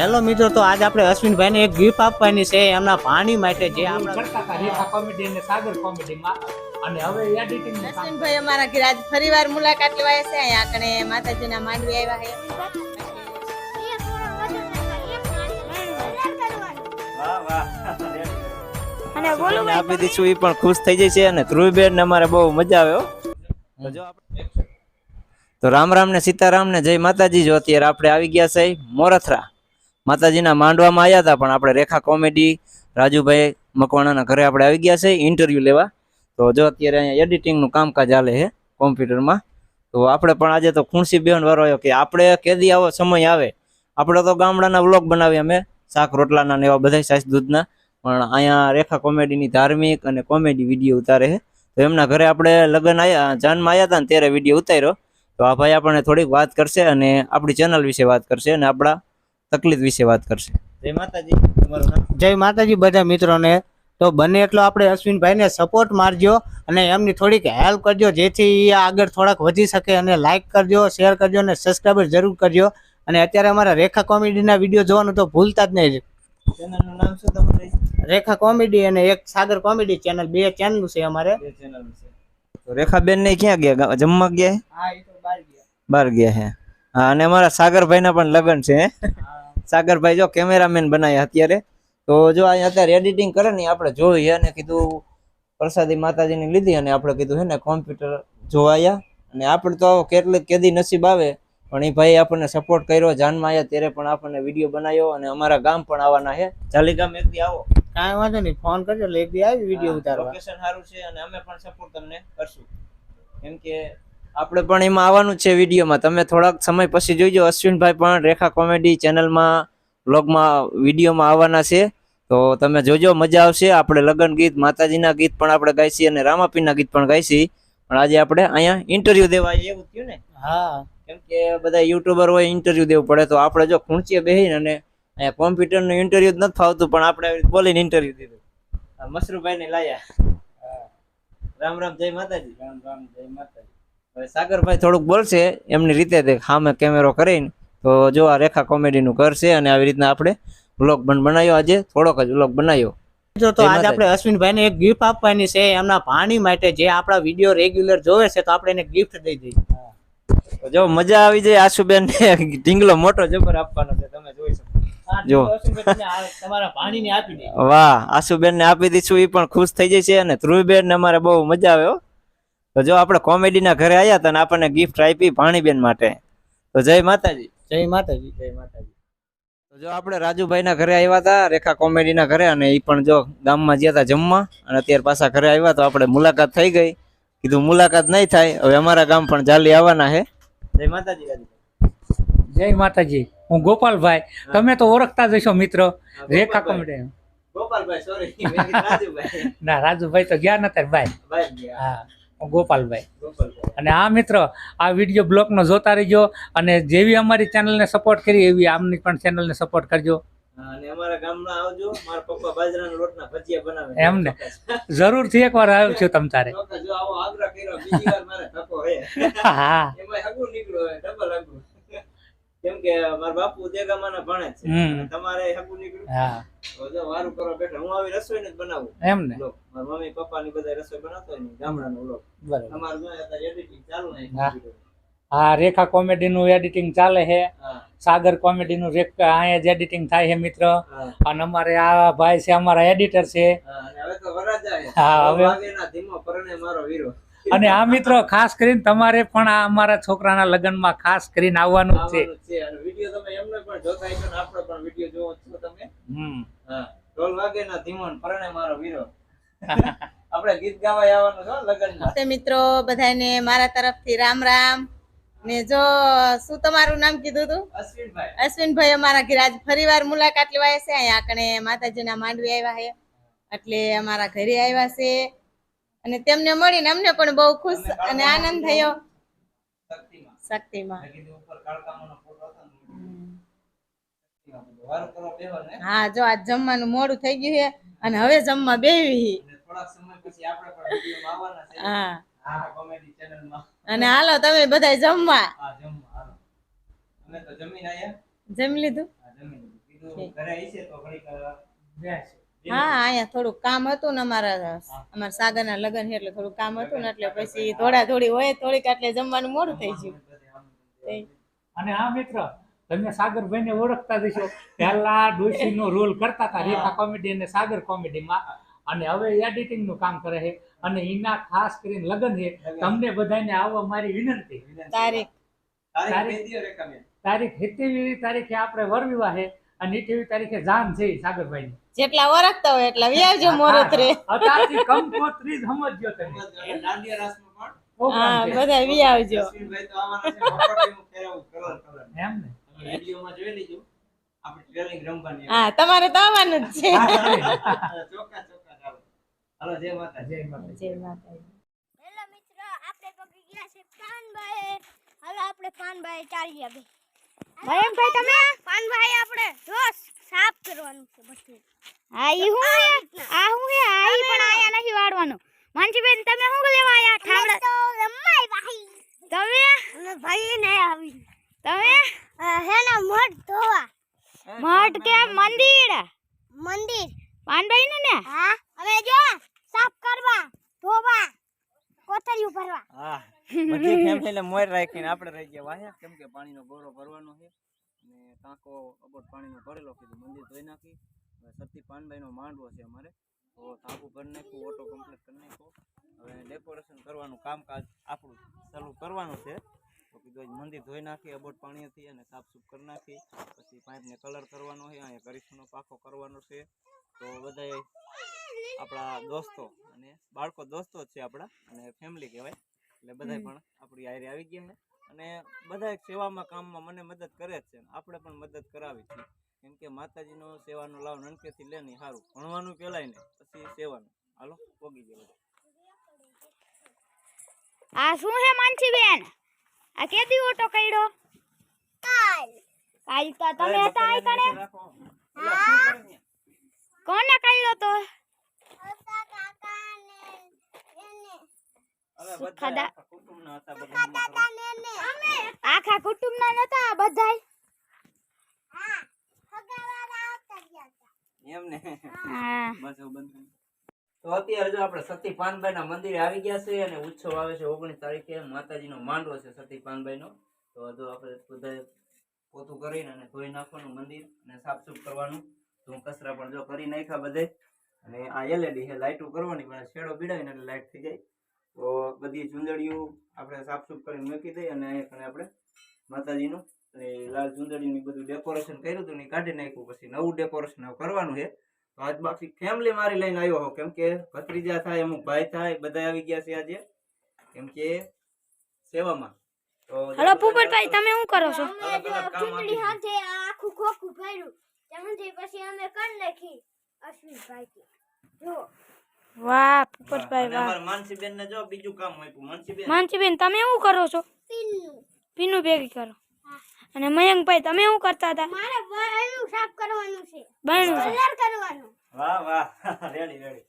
Hello મિત્રો તો આજ આપણે અશ્વિનભાઈને એક ગિફ્ટ આપવાની છે એમના પાણી માટે જે આપણે કરતા હતા રેખા કોમેડી અને સાગર કોમેડીમાં અને હવે એડિટિંગ અશ્વિનભાઈ અમારા ઘરે આજ ફરીવાર મુલાકાત લેવાય છે અહીંયા કણે માતાજીના માંડવી આવ્યા છે. અને બોલું મને આપી દઈશું એ પણ ખુશ થઈ જાય છે અને ધ્રુવીબેન ને અમારે બહુ મજા આવ્યો જો આપણે તો રામ રામ ને સીતારામ ને જય માતાજી જો અત્યારે આપણે આવી ગયા છે મોરથરા. માતાજીના માંડવામાં આવ્યા હતા, પણ આપણે રેખા કોમેડી, રાજુભાઈ મકવાણાના ઘરે આપણે આવી ગયા છે ઇન્ટરવ્યૂ લેવા. તો જો અત્યારે અહીંયા એડિટિંગનું કામકાજ ચાલે છે કોમ્પ્યુટરમાં, તો આપણે પણ આજે તો ખુણસી બેન વારો આવ્યો કે આપણે કેદી આવો સમય આવે. આપણે તો ગામડાના વ્લોગ બનાવીએ અમે, શાક રોટલાના ને એવા બધા સાસ દૂધના. પણ અહીંયા રેખા કોમેડીની ધાર્મિક અને કોમેડી વીડિયો ઉતારે છે. તો એમના ઘરે આપણે લગ્ન આવ્યા જાનમાં આવ્યા હતા ને ત્યારે વીડિયો ઉતાર્યો. તો આ ભાઈ આપણને થોડીક વાત કરશે અને આપણી ચેનલ વિશે વાત કરશે અને આપણા તકલીફ વિશે વાત કરશે. જય માતાજી જય માતાજી બધા મિત્રોને. તો બને એટલો આપણે અશ્વિનભાઈને સપોર્ટ મારજો અને એમની થોડીક હેલ્પ કરજો જેથી એ આગળ થોડાક વધી શકે અને લાઇક કરજો શેર કરજો અને સબસ્ક્રાઈબર જરૂર કરજો. અને અત્યારે અમારા રેખા કોમેડીના વીડિયો જોવાનું તો ભૂલતા જ નહીં. ચેનલનું નામ શું તમારું રેખા કોમેડી અને એક સાગર કોમેડી ચેનલ બે ચેનલ છે અમારે. બે ચેનલ છે. તો રેખાબેન ને ક્યાં ગયા? જમવા ગયા? બાર હા એ તો બહાર ગયા. બહાર ગયા હે. હા અને અમારા સાગરભાઈના પણ લગ્ન છે. હે? સાગરભાઈ જો કેમેરામેન બનાવ્યા અત્યારે તો જો અહીંયા અત્યારે એડિટિંગ કરે ને આપણે જોઈએ અને કીધું પ્રસાદી માતાજીની લીધી અને આપણે કીધું હે ને કોમ્પ્યુટર જોવાયા અને આપણે તો કેટલી કેદી નસીબ આવે પણ એ ભાઈ આપણને સપોર્ટ કર્યો જાનમાં આવ્યા ત્યારે પણ આપણને વીડિયો બનાવ્યો અને અમારા ગામ પણ આવવાના છે જાલી ગામ એક દી આવો. કાંઈ વાંધો નહીં ફોન કરજો એટલે એક દી આવી વીડિયો ઉતારવા. લોકેશન સારું છે અને અમે પણ સપોર્ટ તમને કરશું. કેમ કે આપણે પણ એમાં આવવાનું છે વિડીયોમાં. તમે થોડાક સમય પછી જોઈજો. અશ્વિનભાઈ પણ રેખા કોમેડી ચેનલમાં બ્લોગમાં વિડીયોમાં આવવાના છે. તો તમે જોજો મજા આવશે. આપણે લગ્ન ગીત માતાજીના ગીત પણ આપણે ગાઈશી અને રામાપીના ગીત પણ ગાઈશી. પણ આજે આપણે અહીંયા ઇન્ટરવ્યુ દેવા એવું થયું ને? હા. કેમ કે બધા યુટ્યુબર હોય ઇન્ટરવ્યુ દેવું પડે. તો આપણે જો ખૂંચીએ બેહીને અને અહીંયા કોમ્પ્યુટરનું ઇન્ટરવ્યુ જ નથી ફાવતું પણ આપણે આવી બોલીને ઇન્ટરવ્યુ દીધું. મસરૂભાઈને લાયા. રામ રામ જય માતાજી. રામ રામ જય માતાજી. સાગરભાઈ થોડુંક બોલશે એમની રીતે સામે કેમેરો કરીને તો જો આ રેખા કોમેડીનું છે અને આવી રીતના આપણે વ્લોગ પણ બનાવ્યો આજે થોડોક જ વ્લોગ બનાવ્યો. જો તો આજે. આપણે અશ્વિનભાઈને એક ગિફ્ટ આપવાની છે એમના ભાણી માટે જે આપણા વીડિયો રેગ્યુલર જોવે છે તો આપણે એને ગિફ્ટ દઈ દઈએ. જો મજા આવી જાય આશુબેન ને ઢીંગલો મોટો જબર આપવાનો છે તમે જોઈ શકો. જો. વાહ આશુબેન ને આપી દઈશું એ પણ ખુશ થઈ જાય છે અને ધ્રુવીબેન ને અમારે બહુ મજા આવે હો. તો જો આપણે કોમેડીના ઘરે આવ્યા હતા ને આપણને ગિફ્ટ આપી ભાણીબેન માટે. તો જય માતાજી. જય માતાજી જય માતાજી. તો જો આપણે રાજુભાઈના ઘરે આવ્યા હતા રેખા કોમેડીના ઘરે અને એ પણ જો ગામમાં ગયા હતા જમવા અને અત્યારે પાછા ઘરે આવ્યા તો આપણે મુલાકાત થઈ ગઈ. કીધું મુલાકાત નહીં થાય હવે અમારા ગામ પણ જાલી આવવાના છે જય માતાજી જય માતાજી. હું ગોપાલભાઈ. તમે તો ઓળખતા જ હશો મિત્ર. રેખા કોમેડી ગોપાલભાઈ સોરી ના રાજુભાઈ તો ગયા નતા ભાઈ. હું. ગોપાલભાઈ. અને આ મિત્ર આ વીડિયો બ્લોગનો જોતા રહેજો અને જેવી અમારી ચેનલને સપોર્ટ કરી એવી આમની પણ ચેનલને સપોર્ટ કરજો. અને અમારા ગામમાં આવજો. મારા પપ્પા બાજરાના લોટના ભજીયા બનાવે એમને. જરૂરથી એકવાર આવ્યો છું તમ તારે. જો આવો આગ્રહ કર્યો બીજી વાર મારે ધક્કો હે હા. એમાં હગું નીકળ્યો ડબલ હગું. કેમ કે મારા બાપુ દેગામાના ભણે છે. તમારે હગું નીકળ્યું હા. તો વારું કરો બેઠા. હું આવી રસોઈ જ બનાવું. એમ ને? મારા મમ્મી પપ્પા ની બધા રસોઈ બનાવતો ને ગામડાનો લોક બરાબર. તમારે જો અત્યારે એડિટિંગ ચાલુ ને હા. રેખા રેખા કોમેડીનું એડિટિંગ ચાલે છે સાગર કોમેડી નું અહીંયા જ એડિટિંગ થાય છે મિત્ર. અને અમારે આ ભાઈ છે અમારા એડિટર છે. હા, હવે- ધીમો પરણે મારો વીરો. અને આ મિત્રો ખાસ કરીને તમારે પણ આ અમારા છોકરાના લગ્નમાં ખાસ કરીને આવવાનું છે. વીડિયો તમે એમને પણ જોતા હશો ને આપણે પણ વીડિયો જોવો છો તમે. હમ. ઢોલ વાગે ના ધીમો પરણે મારો વીરો. આપણે ગીત ગાવા આવવાનું છો લગ્નમાં. તે મિત્રો બધાને મારા તરફથી રામ રામ. ને જો શું તમારું નામ કીધું તું? અશ્વિનભાઈ. અશ્વિનભાઈ અમારા ઘરે આજ ફરીવાર મુલાકાત લેવાય છે. અહીંયા કણે માતાજીના માંડવી આવ્યા છે. એટલે અમારા ઘરે આવ્યા છે. અને તેમને મળીને અમને પણ બહુ ખુશ અને આનંદ થયો. શક્તિમાં. હા જો આજ જમવાનું મોડું થઈ ગયું છે અને હવે જમવા બેવી હા. અને હાલો તમે બધા જમવા. જમી લીધું? ઘરે તો. હા અહીંયા થોડું કામ હતું ને અમારા અમારા સાગરના લગ્ન છે એટલે થોડું કામ હતું ને એટલે પછી થોડા થોડી હોય થોડીક એટલે જમવાનું મોડું થઈ ગયું. અને હા મિત્ર તમે સાગરભાઈને ઓળખતા જશો પહેલા ડોશી નો રોલ કરતા હતા રેખા કોમેડી અને સાગર કોમેડીમાં. અને હવે એડિટિંગનું કામ કરે છે. અને એના ખાસ કરીને લગ્ન છે. તમને બધાને આવવા મારી વિનંતી. તારીખ. તારીખ. તારીખ. સિત્તેરમી તારીખે આપણે વર વિવાહ છે. અને અઠ્યાવીસ તારીખે જાન છે સાગરભાઈ જેટલા ઓળખતા હોય એટલા વ્યાજો મોરત રે અત્યારથી કંકોત્રી જ સમજજો તમે. દાંડિયા રાસમાં પણ? હા. બધા અશ્વિનભાઈ તો આવવાના છે મફત ફેરવવું કલર કલર એમ ને? તમે જોઈ લેજો. આપણે ટ્રેલિંગ રમવાની હા તમારે તો આવવાનું જ છે. ચોક્કસ ચોક્કસ ચાલો હાલો જય માતા જય માતા જય માતાજી. હેલો મિત્રો આપણે પગી ગયા છે પાનભાઈ હાલો આપણે પાનભાઈ ચાલી આવે મયંકભાઈ તમે? પાનભાઈ આપણે જો સાફ કરવાનું છે બધું. હા ઈ હું હે? આ હું હે? આ ઈ પણ આયા નથી વાળવાનું. માનસીબેન તમે શું લેવા આયા? ઠામડા તો રમાય ભાઈ. તમે? અને ભાઈ ને આવી. તમે? હે ને મઠ ધોવા. મઠ કે મંદિર? મંદિર? પાનભાઈ નું ને? હા? હવે જો સાફ કરવા ધોવા કોતરીઓ ભરવા. હા. બધી ફેમિલીને મોર રાખીને આપણે રહી ગયા. વાહ્યા કેમ કે પાણીનો ગોરો ભરવાનો છે અને ટાંકો અબોટ પાણીનો ભરેલો કીધું મંદિર ધોઈ નાખી. હવે સતી પાનભાઈનો માંડવો છે અમારે. તો ટાંકુ ભરી નાખ્યું ઓટો કમ્પ્લીટ કરી નાખો. હવે ડેકોરેશન કરવાનું કામકાજ આપણું ચાલુ કરવાનું છે. તો કીધું મંદિર ધોઈ નાખી અબોટ પાણીથી અને સાફસૂફ કરી નાખી. પછી પાઇપને કલર કરવાનો છે અહીંયા કરીશનો પાકો કરવાનો છે. તો બધાએ આપણા દોસ્તો અને બાળકો દોસ્તો જ છે આપણા અને ફેમિલી કહેવાય. એટલે બધાય પણ આપણી આયરે આવી ગયા છે. અને બધા સેવામાં કામમાં મને મદદ કરે જ છે. આપણે પણ મદદ કરાવી છે. કેમ કે માતાજીનો સેવાનો લાવ નનકેથી લે નહીં સારું. ભણવાનું પહેલાય ને પછી સેવાનું. હાલો પોગી જાય બધા. આ શું હે માનસીબેન? આ કેદી ઓટો કર્યો કાલ. કાલ તો તમે હતા આઈ કણે છે? કોને કર્યો તો હવે સુખા બધાય દા- આખા કુટુંબના ના બધા આખા નતા બધાય? એમ ને? હા. બસ હવે બંધ. તો અત્યારે જો આપણે સતી પાનભાઈ ના મંદિરે આવી ગયા છે અને ઉત્સવ આવે છે ઓગણીસ તારીખે. માતાજીનો માંડવો છે સતી પાનભાઈ નો તો જો આપણે બધા પોતું કરીને અને ધોઈ નાખવાનું મંદિર અને સાફસૂફ કરવાનું. ધૂમ કચરા પણ જો કરી નાખ્યા બધે. અને આ એલઈડી છે લાઇટો કરવાની પણ શેડો બીડાવીને એટલે લાઇટ થઈ જાય તો બધી ચુંદડીઓ આપણે સાફસૂફ કરીને મૂકી દઈએ અને અહીંયા આપણે માતાજીનું અને લાલ ચુંદડીનું બધું ડેકોરેશન કર્યું હતું ને કાઢી નાખ્યું. પછી નવું ડેકોરેશન કરવાનું છે. તો આજ બાકી ફેમિલી મારી લઈને આવ્યો હોઉં કેમ કે ભત્રીજા થાય અમુક ભાઈ થાય બધા આવી ગયા છે આજે. કેમ કે સેવામાં. તો હલો પુપરભાઈ તમે શું કરો છો? કામ હાથે આખું ખોખું કર્યું. ત્યાંથી પછી અમે કરી નાખી અશ્વિનભાઈ જો વાહ પુપરભાઈ વાહ. અમારા માનસીબેન ને જો બીજું કામ આપ્યું માનસીબેન. માનસીબેન તમે શું કરો છો? પીનું ભેગી કરો. અને મયંકભાઈ તમે શું કરતા હતા? મારે બાયણું સાફ કરવાનું છે. બાયણું કલર કરવાનું. વાહ વાહ. Ready ready.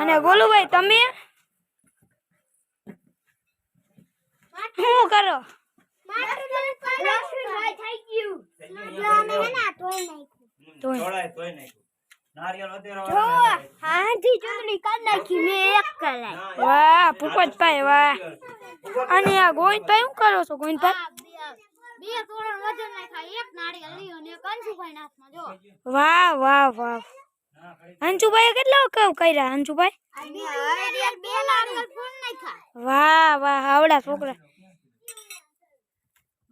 અને ગોલુભાઈ તમે? શું કરો? થઈ ગયું. તોય નાખ્યા. હાથી ચૂંટણી કરી નાખી મેં એક કલાક. વાહ પુપતભાઈ વાહ. અને આ ગોવિંદભાઈ શું કરો છો ગોવિંદભાઈ બે તોરણ વજન નાખ્યા એક નાળિયેર લીધો ને એક અંશુભાઈ હાથમાં જો. વાહ વાહ વાહ. ના, કેટલા કવ કર્યા નાખ્યા. વાહ વાહ આવડા છોકરા.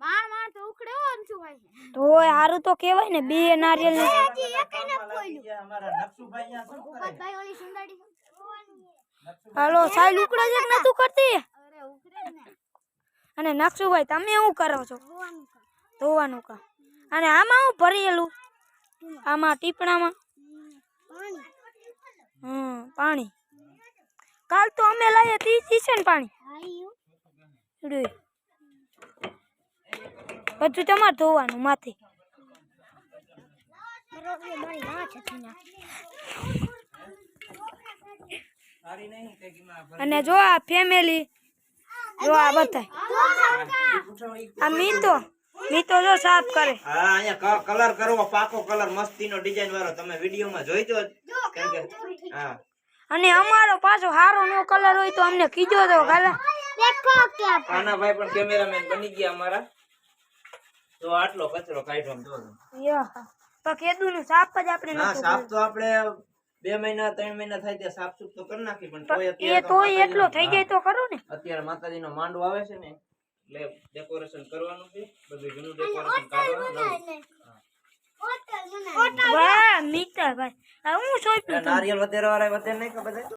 માર માર તો ઉખડે હો અંશુભાઈ તો હારું તો કહેવાય ને બે નારિયેલ ને અમારા નક્ષુભાઈ અહીંયા શું કરે? ઓલી સુંદરી હાલો સાઈ ઉકળે છે કે નતું કરતી? અને નક્ષુભાઈ તમે શું કરો છો? ધોવાનું કામ અને આમાં હું ભરેલું? આમાં ટીપણામાં? હમ પાણી. કાલ તો અમે લાવીએ તી છે ને પાણી. બધું તમારે ધોવાનું માથે. અને જો આ ફેમિલી જો આ ઈ આ મીતો મીતો જો સાફ કરે. હા અહીંયા કલર કરવો પાકો કલર મસ્તીનો ડિઝાઇન વાળો. તમે વિડીયોમાં જોઈજો જ. કેમ કે? હા. અને અમારો પાછો હારો નો કલર હોય તો અમને કીધો તો કાલે દેખો કે કાનાભાઈ પણ કેમેરામેન બની ગયા અમારા. તો આટલો કચરો કાઢ્યો તો. કેદું નું સાફ જ આપણે ના સાફ તો આપણે બે મહિના ત્રણ મહિના થાય ત્યાં સાફ સુફ તો કરી નાખી પણ તોય એ તોય એટલો થઈ જાય તો ખરું ને? અત્યારે માતાજીનો માંડવો આવે છે ને એટલે ડેકોરેશન કરવાનું છે બધું જૂનું ડેકોરેશન કરવાનું. વાહ મીતા ભાઈ આ હું સોંપ્યું નારિયેલ વધારે વાળા વધારે નહીં કે બધા?